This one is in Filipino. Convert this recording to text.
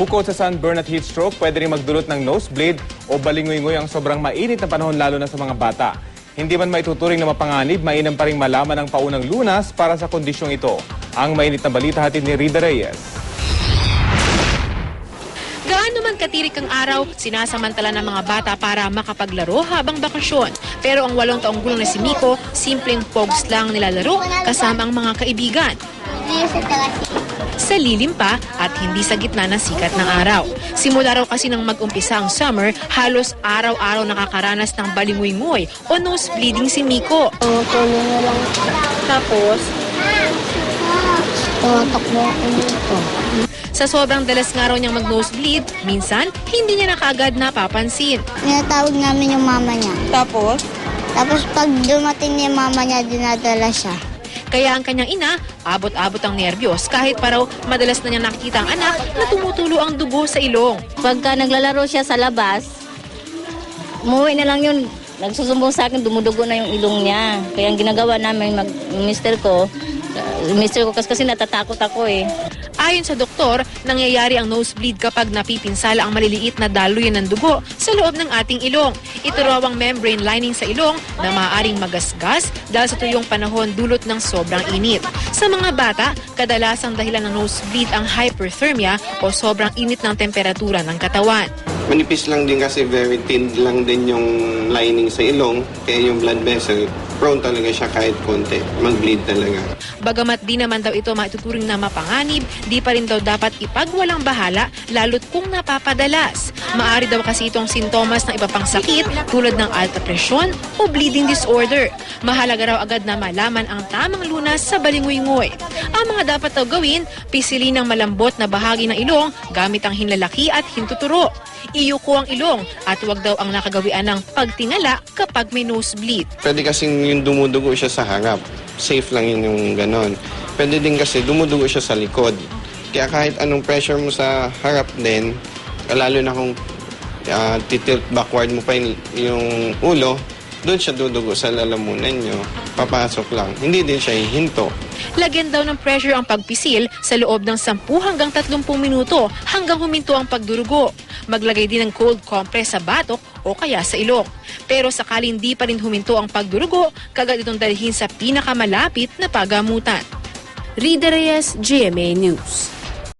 Bukod sa sunburn at heat stroke, pwede rin magdulot ng nosebleed o balingoy-ngoy ang sobrang mainit na panahon lalo na sa mga bata. Hindi man maituturing na mapanganib, mainam pa rin malaman ang paunang lunas para sa kondisyong ito. Ang mainit na balita hatid ni Rida Reyes. Gaano man katirik ang araw, sinasamantala ng mga bata para makapaglaro habang bakasyon. Pero ang walong taong gulang na si Miko, simpleng pogs lang nilalaro kasama ang mga kaibigan. Sa lilim pa at hindi sa gitna ng sikat ng araw. Simula raw kasi nang mag-umpisa ang summer, halos araw-araw nakakaranas ng balingoy-ngoy o nose bleeding si Miko. Tulong na lang. Tapos, Tumatakbo ako dito. sa sobrang dalas nga raw niyang mag-nosebleed, minsan hindi niya na kaagad napapansin. Tinatawag namin yung mama niya. Tapos? Tapos pag dumating yung mama niya, dinadala siya. Kaya ang kanyang ina, abot-abot ang nerbiyos kahit paraw madalas na niya nakikita ang anak na tumutulo ang dugo sa ilong. Pagka naglalaro siya sa labas, umuwi na lang yun. Nagsusumbong sa akin, dumudugo na yung ilong niya. Kaya ang ginagawa namin, mag, mister ko, mister ko kasi, kasi natatakot ako eh. Ayon sa doktor, nangyayari ang nosebleed kapag napipinsala ang maliliit na daluyan ng dugo sa loob ng ating ilong. Ito raw ang membrane lining sa ilong na maaaring magasgas dahil sa tuyong panahon dulot ng sobrang init. Sa mga bata, kadalasang dahilan ng nosebleed ang hyperthermia o sobrang init ng temperatura ng katawan. Manipis lang din kasi very thin lang din yung lining sa ilong. Kaya yung blood vessel, prone talaga siya kahit konti. Mag-bleed talaga. Bagamat di naman daw ito maituturing na mapanganib, di pa rin daw dapat ipagwalang bahala lalo't kung napapadalas. Maari daw kasi itong sintomas ng iba pang sakit tulad ng alta presyon o bleeding disorder. Mahalaga raw agad na malaman ang tamang lunas sa balingoy-ngoy. Ang mga dapat daw gawin, pisilin ng malambot na bahagi ng ilong gamit ang hinlalaki at hintuturo. Iyuko ang ilong at huwag daw ang nakagawian ng pagtingala kapag may nosebleed. Pwede kasing yung dumudugo siya sa harap. Safe lang yun yung ganon. Pwede din kasi dumudugo siya sa likod. Kaya kahit anong pressure mo sa harap din, lalo na kung uh, titilt backward mo pa yung, yung ulo, doon siya dudugo sa lalamunan nyo. Papasok lang. Hindi din siya hihinto. Lagyan daw ng pressure ang pagpisil sa loob ng 10 hanggang 30 minuto hanggang huminto ang pagdurugo. Maglagay din ng cold compress sa batok o kaya sa ilong. Pero sakaling di pa rin huminto ang pagdurugo, kagad itong dalhin sa pinakamalapit na pagamutan. Rida Reyes, GMA News.